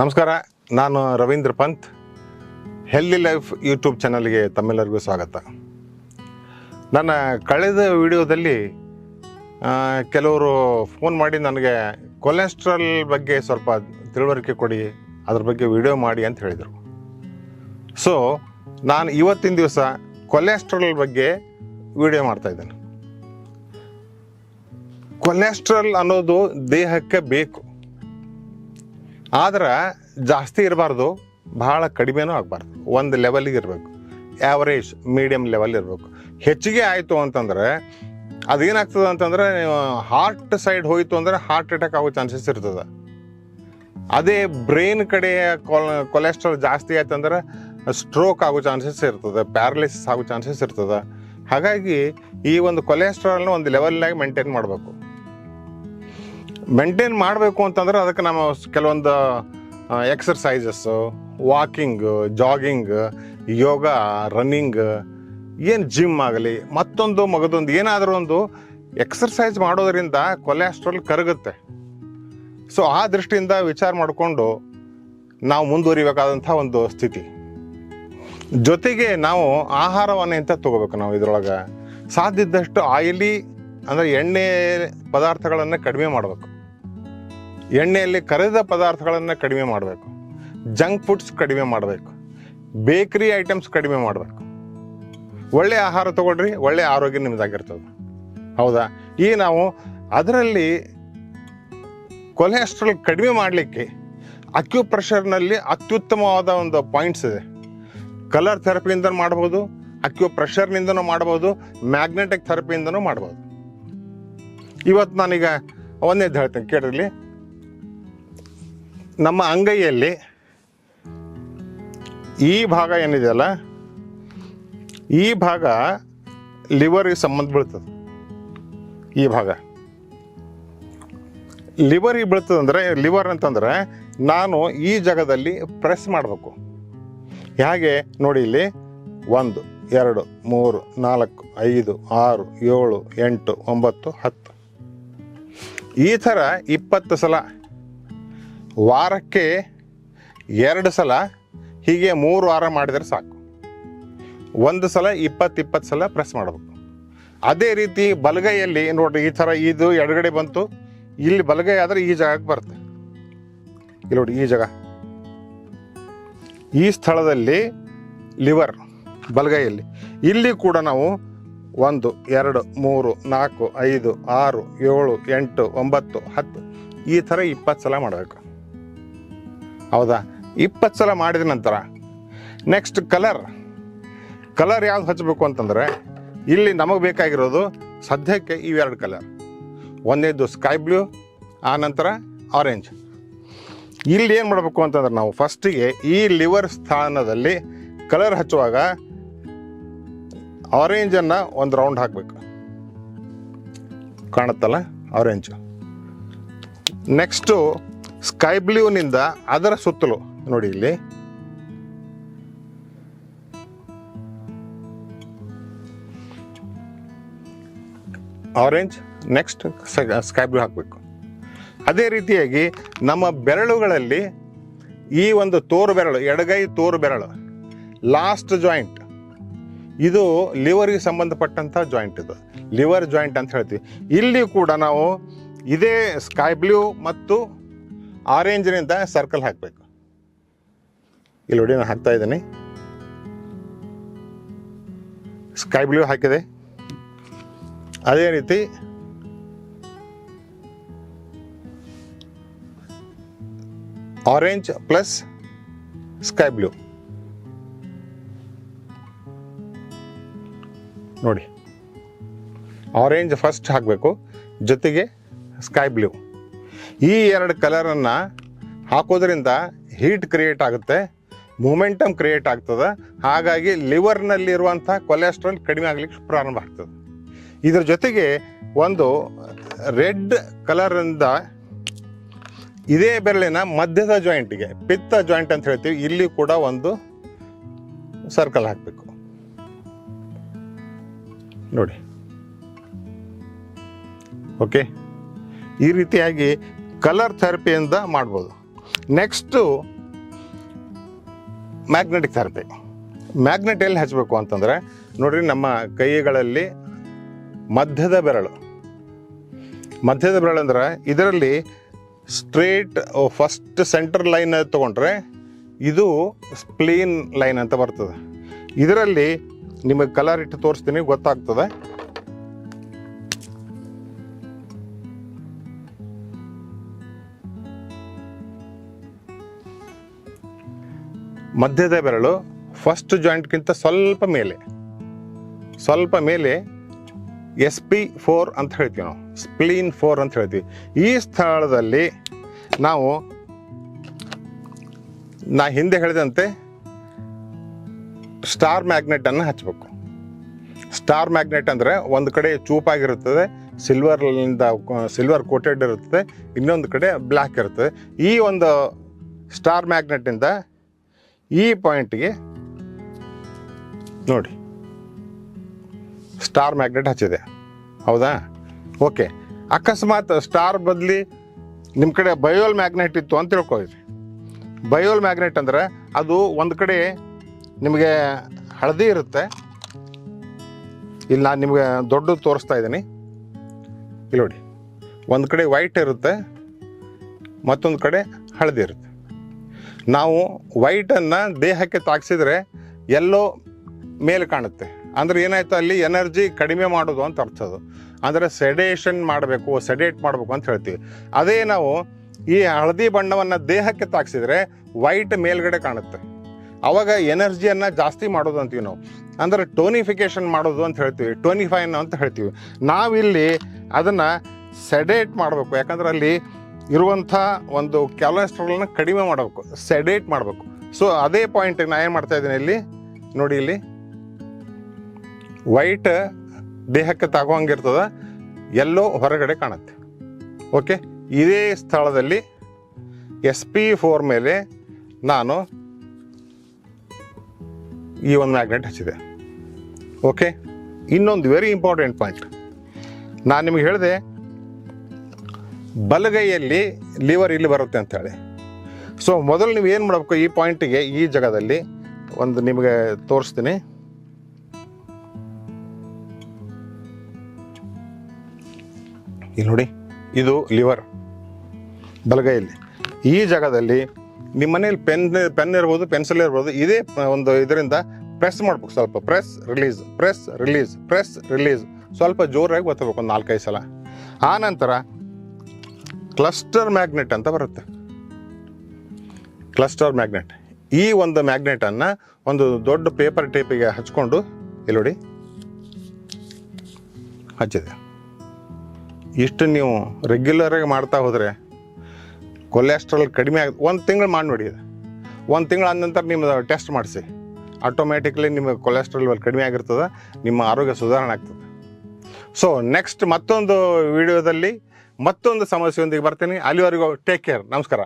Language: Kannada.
ನಮಸ್ಕಾರ, ನಾನು Ravindra Pant. Healthy life YouTube ಚಾನಲ್ಗೆ ತಮ್ಮೆಲ್ಲರಿಗೂ ಸ್ವಾಗತ. ನನ್ನ ಕಳೆದ ವಿಡಿಯೋದಲ್ಲಿ ಕೆಲವರು ಫೋನ್ ಮಾಡಿ ನನಗೆ ಕೊಲೆಸ್ಟ್ರಾಲ್ ಬಗ್ಗೆ ಸ್ವಲ್ಪ ತಿಳುವಳಿಕೆ ಕೊಡಿ, ಅದ್ರ ಬಗ್ಗೆ ವಿಡಿಯೋ ಮಾಡಿ ಅಂತ ಹೇಳಿದರು. ಸೊ ನಾನು ಇವತ್ತಿನ ದಿವಸ ಕೊಲೆಸ್ಟ್ರಾಲ್ ಬಗ್ಗೆ ವಿಡಿಯೋ ಮಾಡ್ತಾ ಇದ್ದೇನೆ. ಕೊಲೆಸ್ಟ್ರಾಲ್ ಅನ್ನೋದು ದೇಹಕ್ಕೆ ಬೇಕು. ಆದ್ರೆ ಜಾಸ್ತಿ ಇರಬಾರ್ದು ಭಾಳ ಕಡಿಮೆನೂ ಆಗಬಾರ್ದು. ಒಂದು ಲೆವೆಲಿಗೆ ಇರಬೇಕು. ಆ್ಯಾವರೇಜ್ ಮೀಡಿಯಮ್ ಲೆವೆಲ್ ಇರಬೇಕು. ಹೆಚ್ಚಿಗೆ ಆಯಿತು ಅಂತಂದ್ರೆ, ಅದೇನಾಗ್ತದೆ ಅಂತಂದ್ರೆ ಹಾರ್ಟ್ ಸೈಡ್ ಹೋಯಿತು ಅಂದರೆ ಹಾರ್ಟ್ ಅಟ್ಯಾಕ್ ಆಗೋ ಚಾನ್ಸಸ್ ಇರ್ತದೆ. ಅದೇ ಬ್ರೈನ್ ಕಡೆ ಕೊಲೆಸ್ಟ್ರಾಲ್ ಜಾಸ್ತಿ ಆಯ್ತಂದ್ರೆ ಸ್ಟ್ರೋಕ್ ಆಗೋ ಚಾನ್ಸಸ್ ಇರ್ತದೆ ಪ್ಯಾರಲಿಸಿಸ್ ಆಗೋ ಚಾನ್ಸಸ್ ಇರ್ತದೆ. ಹಾಗಾಗಿ ಈ ಒಂದು ಕೊಲೆಸ್ಟ್ರಾಲ್ನ ಒಂದು ಲೆವೆಲ್ನಾಗಿ ಮೇಂಟೈನ್ ಮಾಡಬೇಕು. ಮೇಂಟೈನ್ ಮಾಡಬೇಕು ಅಂತಂದ್ರೆ ಅದಕ್ಕೆ ನಾವು ಕೆಲವೊಂದು exercises walking jogging yoga running ಏನು ಜಿಮ್ ಆಗಲಿ, ಮತ್ತೊಂದು ಮಗದೊಂದು, ಏನಾದರೂ ಒಂದು ಎಕ್ಸರ್ಸೈಸ್ ಮಾಡೋದರಿಂದ ಕೊಲೆಸ್ಟ್ರಾಲ್ ಕರಗುತ್ತೆ. ಸೊ ಆ ದೃಷ್ಟಿಯಿಂದ ವಿಚಾರ ಮಾಡಿಕೊಂಡು ನಾವು ಮುಂದುವರಿಬೇಕಾದಂಥ ಒಂದು ಸ್ಥಿತಿ. ಜೊತೆಗೆ ನಾವು ಆಹಾರವನ್ನು ಎಂತ ತಗೋಬೇಕು ನಾವು ಇದರೊಳಗೆ. ಸಾಧ್ಯದಷ್ಟು ಆಯಿಲಿ ಅಂದರೆ ಎಣ್ಣೆ ಪದಾರ್ಥಗಳನ್ನು ಕಡಿಮೆ ಮಾಡಬೇಕು. ಎಣ್ಣೆಯಲ್ಲಿ ಕರೆದ ಪದಾರ್ಥಗಳನ್ನು ಕಡಿಮೆ ಮಾಡಬೇಕು. ಜಂಕ್ ಫುಡ್ಸ್ ಕಡಿಮೆ ಮಾಡಬೇಕು. ಬೇಕರಿ ಐಟಮ್ಸ್ ಕಡಿಮೆ ಮಾಡಬೇಕು. ಒಳ್ಳೆ ಆಹಾರ ತಗೊಳ್ರಿ, ಒಳ್ಳೆ ಆರೋಗ್ಯ ನಿಮ್ದಾಗಿರ್ತದೆ. ಹೌದಾ? ಈ ನಾವು ಅದರಲ್ಲಿ ಕೊಲೆಸ್ಟ್ರಾಲ್ ಕಡಿಮೆ ಮಾಡಲಿಕ್ಕೆ ಅಕ್ಯುಪ್ರೆಷರ್ನಲ್ಲಿ ಅತ್ಯುತ್ತಮವಾದ ಒಂದು ಪಾಯಿಂಟ್ಸ್ ಇದೆ. ಕಲರ್ ಥೆರಪಿಯಿಂದ ಮಾಡ್ಬೋದು ಅಕ್ಯುಪ್ರೆಷರ್ನಿಂದನೂ ಮಾಡ್ಬೋದು ಮ್ಯಾಗ್ನೆಟಿಕ್ ಥೆರಪಿಯಿಂದನೂ ಮಾಡ್ಬೋದು. ಇವತ್ತು ನಾನೀಗ ಒಂದೇದು ಹೇಳ್ತೀನಿ ಕೇಳಿರಲಿ ನಮ್ಮ ಅಂಗೈಯಲ್ಲಿ ಈ ಭಾಗ ಏನಿದೆಯಲ್ಲ, ಈ ಭಾಗ ಲಿವರಿಗೆ ಸಂಬಂಧ ಬೀಳ್ತದೆ ಈ ಭಾಗ. ಲಿವರಿಗೆ ಬೀಳ್ತದಂದ್ರೆ, ಲಿವರ್ ಅಂತಂದ್ರೆ ನಾನು ಈ ಜಾಗದಲ್ಲಿ ಪ್ರೆಸ್ ಮಾಡಬೇಕು. ಹೇಗೆ? ನೋಡಿ ಇಲ್ಲಿ. ಒಂದು, ಎರಡು, ಮೂರು, ನಾಲ್ಕು, ಐದು, ಆರು, ಏಳು, ಎಂಟು, ಒಂಬತ್ತು, ಹತ್ತು. ಈ ಥರ ಇಪ್ಪತ್ತು ಸಲ ವಾರಕ್ಕೆ ಎರಡು ಸಲ, ಹೀಗೆ ಮೂರು ವಾರ ಮಾಡಿದರೆ ಸಾಕು. ಒಂದು ಸಲ, ಇಪ್ಪತ್ತು ಇಪ್ಪತ್ತು ಸಲ ಪ್ರೆಸ್ ಮಾಡಬೇಕು. ಅದೇ ರೀತಿ ಬಲಗೈಯಲ್ಲಿ ನೋಡಿರಿ, ಈ ಥರ ಇದು ಎಡಗಡೆ ಬಂತು. ಇಲ್ಲಿ ಬಲಗೈ ಆದರೆ ಈ ಜಾಗಕ್ಕೆ ಬರುತ್ತೆ. ಇಲ್ಲಿ ನೋಡಿ ಈ ಜಾಗ. ಈ ಸ್ಥಳದಲ್ಲಿ ಲಿವರ್ ಬಲಗೈಯಲ್ಲಿ. ಇಲ್ಲಿ ಕೂಡ ನಾವು ಒಂದು, ಎರಡು, ಮೂರು, ನಾಲ್ಕು, ಐದು, ಆರು, ಏಳು, ಎಂಟು, ಒಂಬತ್ತು, ಹತ್ತು ಈ ಥರ ಇಪ್ಪತ್ತು ಸಲ ಮಾಡಬೇಕು. ಹೌದಾ? ಇಪ್ಪತ್ತು ಸಲ ಮಾಡಿದ ನಂತರ ನೆಕ್ಸ್ಟ್ ಕಲರ್ ಕಲರ್ ಯಾವ್ದು ಹಚ್ಚಬೇಕು ಅಂತಂದರೆ ಇಲ್ಲಿ ನಮಗೆ ಬೇಕಾಗಿರೋದು ಸದ್ಯಕ್ಕೆ ಇವೆರಡು ಕಲರ್ ಒಂದೇದು ಸ್ಕೈ ಬ್ಲೂ ಆ ನಂತರ ಆರೆಂಜ್ ಇಲ್ಲಿ ಏನು ಮಾಡಬೇಕು ಅಂತಂದ್ರೆ ನಾವು ಫಸ್ಟಿಗೆ ಈ ಲಿವರ್ ಸ್ಥಾನದಲ್ಲಿ ಕಲರ್ ಹಚ್ಚುವಾಗ ಆರೆಂಜನ್ನು ಒಂದು ರೌಂಡ್ ಹಾಕಬೇಕು. ಕಾಣುತ್ತಲ್ಲ? ಆರೆಂಜ್ ನೆಕ್ಸ್ಟು ಸ್ಕೈ ಬ್ಲೂನಿಂದ ಅದರ ಸುತ್ತಲೂ, ನೋಡಿ ಇಲ್ಲಿ. ಆರೆಂಜ್ ನೆಕ್ಸ್ಟ್ ಸ್ಕೈ ಬ್ಲೂ ಹಾಕಬೇಕು. ಅದೇ ರೀತಿಯಾಗಿ ನಮ್ಮ ಬೆರಳುಗಳಲ್ಲಿ ಈ ಒಂದು ತೋರು ಬೆರಳು, ಎಡಗೈ ತೋರು ಬೆರಳು ಲಾಸ್ಟ್ ಜಾಯಿಂಟ್ ಇದು ಲಿವರ್ಗೆ ಸಂಬಂಧಪಟ್ಟಂಥ ಜಾಯಿಂಟ್ ಇದು. ಲಿವರ್ ಜಾಯಿಂಟ್ ಅಂತ ಹೇಳ್ತೀವಿ. ಇಲ್ಲಿ ಕೂಡ ನಾವು ಇದೇ ಸ್ಕೈ ಬ್ಲೂ ಮತ್ತು ಆರೆಂಜ್ನಿಂದ ಸರ್ಕಲ್ ಹಾಕಬೇಕು. ಇಲ್ಲಿ ನೋಡಿ ನಾನು ಹಾಕ್ತಾ ಇದ್ದೀನಿ. ಸ್ಕೈ ಬ್ಲೂ ಹಾಕಿದೆ. ಅದೇ ರೀತಿ ಆರೆಂಜ್ ಪ್ಲಸ್ ಸ್ಕೈ ಬ್ಲೂ ನೋಡಿ. ಆರೆಂಜ್ ಫಸ್ಟ್ ಹಾಕಬೇಕು. ಜೊತೆಗೆ ಸ್ಕೈ ಬ್ಲೂ ಈ ಎರಡು ಕಲರನ್ನು ಹಾಕೋದ್ರಿಂದ ಹೀಟ್ ಕ್ರಿಯೇಟ್ ಆಗುತ್ತೆ ಮೂಮೆಂಟಮ್ ಕ್ರಿಯೇಟ್ ಆಗ್ತದೆ. ಹಾಗಾಗಿ ಲಿವರ್ನಲ್ಲಿರುವಂಥ ಕೊಲೆಸ್ಟ್ರಾಲ್ ಕಡಿಮೆ ಆಗಲಿಕ್ಕೆ ಪ್ರಾರಂಭ ಆಗ್ತದೆ. ಇದ್ರ ಜೊತೆಗೆ ಒಂದು ರೆಡ್ ಕಲರಿಂದ ಇದೇ ಬೆರಳಿನ ಮಧ್ಯದ ಜಾಯಿಂಟಿಗೆ ಪಿತ್ತ ಜಾಯಿಂಟ್ ಅಂತ ಹೇಳ್ತೀವಿ, ಇಲ್ಲಿ ಕೂಡ ಒಂದು ಸರ್ಕಲ್ ಹಾಕಬೇಕು. ನೋಡಿ. ಓಕೆ ಈ ರೀತಿಯಾಗಿ ಕಲರ್ ಥೆರಪಿಯಿಂದ ಮಾಡ್ಬೋದು. ನೆಕ್ಸ್ಟು ಮ್ಯಾಗ್ನೆಟಿಕ್ ಥೆರಪಿ ಮ್ಯಾಗ್ನೆಟ್ ಎಲ್ಲಿ ಹಚ್ಚಬೇಕು ಅಂತಂದರೆ, ನೋಡ್ರಿ ನಮ್ಮ ಕೈಗಳಲ್ಲಿ ಮಧ್ಯದ ಬೆರಳು. ಮಧ್ಯದ ಬೆರಳು ಅಂದ್ರೆ ಇದರಲ್ಲಿ ಸ್ಟ್ರೇಟ್ ಫಸ್ಟ್ ಸೆಂಟರ್ ಲೈನ್ ತೊಗೊಂಡ್ರೆ ಇದು ಸ್ಪ್ಲೀನ್ ಲೈನ್ ಅಂತ ಬರ್ತದೆ. ಇದರಲ್ಲಿ ನಿಮಗೆ ಕಲರ್ ಇಟ್ಟು ತೋರಿಸ್ತೀನಿ, ಗೊತ್ತಾಗ್ತದೆ. ಮಧ್ಯದ ಬೆರಳು ಫಸ್ಟ್ ಜಾಯಿಂಟ್ಗಿಂತ ಸ್ವಲ್ಪ ಮೇಲೆ. ಸ್ವಲ್ಪ ಮೇಲೆ ಎಸ್ ಪಿ ಫೋರ್ ಅಂತ ಹೇಳ್ತೀವಿ ನಾವು. ಸ್ಪ್ಲೀನ್ ಫೋರ್ ಅಂತ ಹೇಳ್ತೀವಿ. ಈ ಸ್ಥಳದಲ್ಲಿ ನಾವು ನಾ ಹಿಂದೆ ಹೇಳಿದಂತೆ ಸ್ಟಾರ್ ಮ್ಯಾಗ್ನೆಟನ್ನು ಹಚ್ಚಬೇಕು ಸ್ಟಾರ್ ಮ್ಯಾಗ್ನೆಟ್ ಅಂದರೆ ಒಂದು ಕಡೆ ಚೂಪಾಗಿರುತ್ತದೆ ಸಿಲ್ವರ್ನಿಂದ ಸಿಲ್ವರ್ ಕೋಟೆಡ್ ಇರುತ್ತದೆ, ಇನ್ನೊಂದು ಕಡೆ ಬ್ಲ್ಯಾಕ್ ಇರುತ್ತದೆ. ಈ ಒಂದು ಸ್ಟಾರ್ ಮ್ಯಾಗ್ನೆಟ್ಟಿಂದ ಈ ಪಾಯಿಂಟ್ಗೆ ನೋಡಿ. ಸ್ಟಾರ್ ಮ್ಯಾಗ್ನೆಟ್ ಹಚ್ಚಿದೆ. ಹೌದಾ? ಓಕೆ. ಅಕಸ್ಮಾತ್ ಸ್ಟಾರ್ ಬದಲಿ ನಿಮ್ಮ ಕಡೆ ಬಯೋಲ್ ಮ್ಯಾಗ್ನೆಟ್ ಇತ್ತು ಅಂತ ತಿಳ್ಕೊಳ್ರಿ. ಬಯೋಲ್ ಮ್ಯಾಗ್ನೆಟ್ ಅಂದ್ರೆ ಅದು ಒಂದು ಕಡೆ ನಿಮಗೆ ಹಳದಿ ಇರುತ್ತೆ. ಇಲ್ಲಿ ನಾನು ನಿಮಗೆ ದೊಡ್ಡದು ತೋರಿಸ್ತಾ ಇದ್ದೀನಿ. ಇಲ್ಲಿ ನೋಡಿ. ಒಂದು ಕಡೆ ವೈಟ್ ಇರುತ್ತೆ, ಮತ್ತೊಂದು ಕಡೆ ಹಳದಿ ಇರುತ್ತೆ. ನಾವು ವೈಟನ್ನು ದೇಹಕ್ಕೆ ತಾಗಿಸಿದ್ರೆ ಎಲ್ಲೋ ಮೇಲೆ ಕಾಣುತ್ತೆ. ಅಂದ್ರೆ ಏನಾಯ್ತು ಅಲ್ಲಿ ಎನರ್ಜಿ ಕಡಿಮೆ ಮಾಡೋದು ಅಂತ ಅರ್ಥ ಅದು. ಅಂದರೆ ಸೆಡೇಷನ್ ಮಾಡಬೇಕು ಸೆಡೇಟ್ ಮಾಡಬೇಕು ಅಂತ ಹೇಳ್ತೀವಿ. ಅದೇ ನಾವು ಈ ಹಳದಿ ಬಣ್ಣವನ್ನು ದೇಹಕ್ಕೆ ತಾಗಿಸಿದ್ರೆ ವೈಟ್ ಮೇಲ್ಗಡೆ ಕಾಣುತ್ತೆ. ಆವಾಗ ಎನರ್ಜಿಯನ್ನು ಜಾಸ್ತಿ ಮಾಡೋದು ಅಂತೀವಿ ನಾವು. ಅಂದರೆ ಟೋನಿಫಿಕೇಶನ್ ಮಾಡೋದು ಅಂತ ಹೇಳ್ತೀವಿ. ಟೋನಿಫೈನ್ ಅಂತ ಹೇಳ್ತೀವಿ. ನಾವಿಲ್ಲಿ ಅದನ್ನು ಸೆಡೇಟ್ ಮಾಡಬೇಕು. ಯಾಕಂದ್ರೆ ಅಲ್ಲಿ ಇರುವಂಥ ಒಂದು ಕ್ಯಾಲೆಸ್ಟ್ರಾಲ್ನ ಕಡಿಮೆ ಮಾಡಬೇಕು, ಸೆಡೇಟ್ ಮಾಡಬೇಕು. ಸೊ ಅದೇ ಪಾಯಿಂಟ್ ನಾನು ಏನು ಮಾಡ್ತಾ ಇದ್ದೀನಿ ಇಲ್ಲಿ, ನೋಡಿ ಇಲ್ಲಿ. ವೈಟ್ ದೇಹಕ್ಕೆ ತಗೋಂಗಿರ್ತದ ಎಲ್ಲೋ ಹೊರಗಡೆ ಕಾಣುತ್ತೆ. ಓಕೆ ಇದೇ ಸ್ಥಳದಲ್ಲಿ ಎಸ್ ಪಿ ಫೋರ್ ಮೇಲೆ ನಾನು ಈ ಒಂದು ಮ್ಯಾಗ್ನೆಟ್ ಹಚ್ಚಿದೆ. ಓಕೆ ಇನ್ನೊಂದು ವೆರಿ ಇಂಪಾರ್ಟೆಂಟ್ ಪಾಯಿಂಟ್ ನಾನು ನಿಮಗೆ ಹೇಳಿದೆ ಬಲಗೈಯಲ್ಲಿ ಲಿವರ್ ಇಲ್ಲಿ ಬರುತ್ತೆ ಅಂತ ಹೇಳಿ. ಸೊ ಮೊದಲು ನೀವು ಏನು ಮಾಡಬೇಕು ಈ ಪಾಯಿಂಟಿಗೆ ಈ ಜಾಗದಲ್ಲಿ? ಒಂದು ನಿಮಗೆ ತೋರಿಸ್ತೀನಿ. ಇಲ್ಲಿ ನೋಡಿ, ಇದು ಲಿವರ್ ಬಲಗೈಯಲ್ಲಿ. ಈ ಜಾಗದಲ್ಲಿ ನಿಮ್ಮ ಮನೇಲಿ ಪೆನ್ ಪೆನ್ ಇರ್ಬೋದು ಪೆನ್ಸಿಲ್ ಇರ್ಬೋದು, ಇದೇ ಒಂದು ಇದರಿಂದ ಪ್ರೆಸ್ ಮಾಡ್ಬೇಕು ಸ್ವಲ್ಪ. Press release press release press release ಸ್ವಲ್ಪ ಜೋರಾಗಿ ಒತ್ತಬೇಕು ಒಂದು ನಾಲ್ಕೈದು ಸಲ. ಆ ನಂತರ ಕ್ಲಸ್ಟರ್ ಮ್ಯಾಗ್ನೆಟ್ ಅಂತ ಬರುತ್ತೆ. ಕ್ಲಸ್ಟರ್ ಮ್ಯಾಗ್ನೆಟ್ ಈ ಒಂದು ಮ್ಯಾಗ್ನೆಟನ್ನು ಒಂದು ದೊಡ್ಡ ಪೇಪರ್ ಟೇಪಿಗೆ ಹಚ್ಕೊಂಡು, ಇಲ್ಲಿ ನೋಡಿ. ಹಚ್ಚಿದೆ. ಇಷ್ಟು ನೀವು ರೆಗ್ಯುಲರಾಗಿ ಮಾಡ್ತಾ ಹೋದರೆ ಕೊಲೆಸ್ಟ್ರಾಲ್ ಕಡಿಮೆ ಆಗುತ್ತೆ ಒಂದು ತಿಂಗಳು ಮಾಡಿ ನೋಡಿ ಇದು. ಒಂದು ತಿಂಗಳು ಆದ ನಂತರ ನಿಮ್ಮ ಟೆಸ್ಟ್ ಮಾಡಿಸಿ. ಆಟೋಮ್ಯಾಟಿಕ್ಲಿ ನಿಮಗೆ ಕೊಲೆಸ್ಟ್ರಾಲ್ ಲೆವೆಲ್ ಕಡಿಮೆ ಆಗಿರ್ತದೆ, ನಿಮ್ಮ ಆರೋಗ್ಯ ಸುಧಾರಣೆ ಆಗ್ತದೆ. ಸೊ ನೆಕ್ಸ್ಟ್ ಮತ್ತೊಂದು ವಿಡಿಯೋದಲ್ಲಿ ಮತ್ತೊಂದು ಸಮಸ್ಯೆಯೊಂದಿಗೆ ಬರ್ತೀನಿ. ಅಲ್ಲಿವರೆಗೂ ಟೇಕ್ ಕೇರ್ ನಮಸ್ಕಾರ.